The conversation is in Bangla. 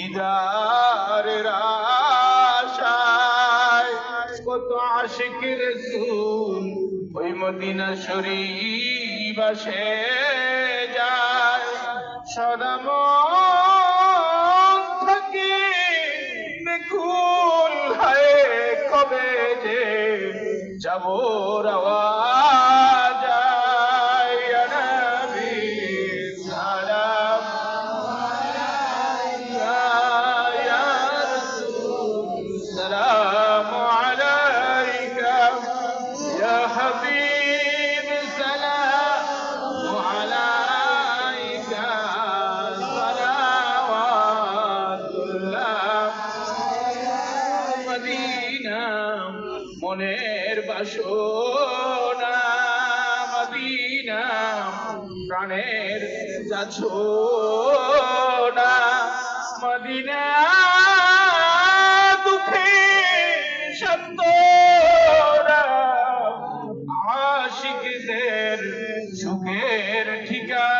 দিদারের আশায় কত আশিক রসুল ওই মদিনা শরীফ আসে যায়। সদা মন থাকে বেকুল হায় কবে যে যাব রওয়া মদিনা মনের বাসনা মদিনা প্রাণের যাচনা মদিনা দুঃখে সন্তরা আশিকদের সুখের ঠিকানা।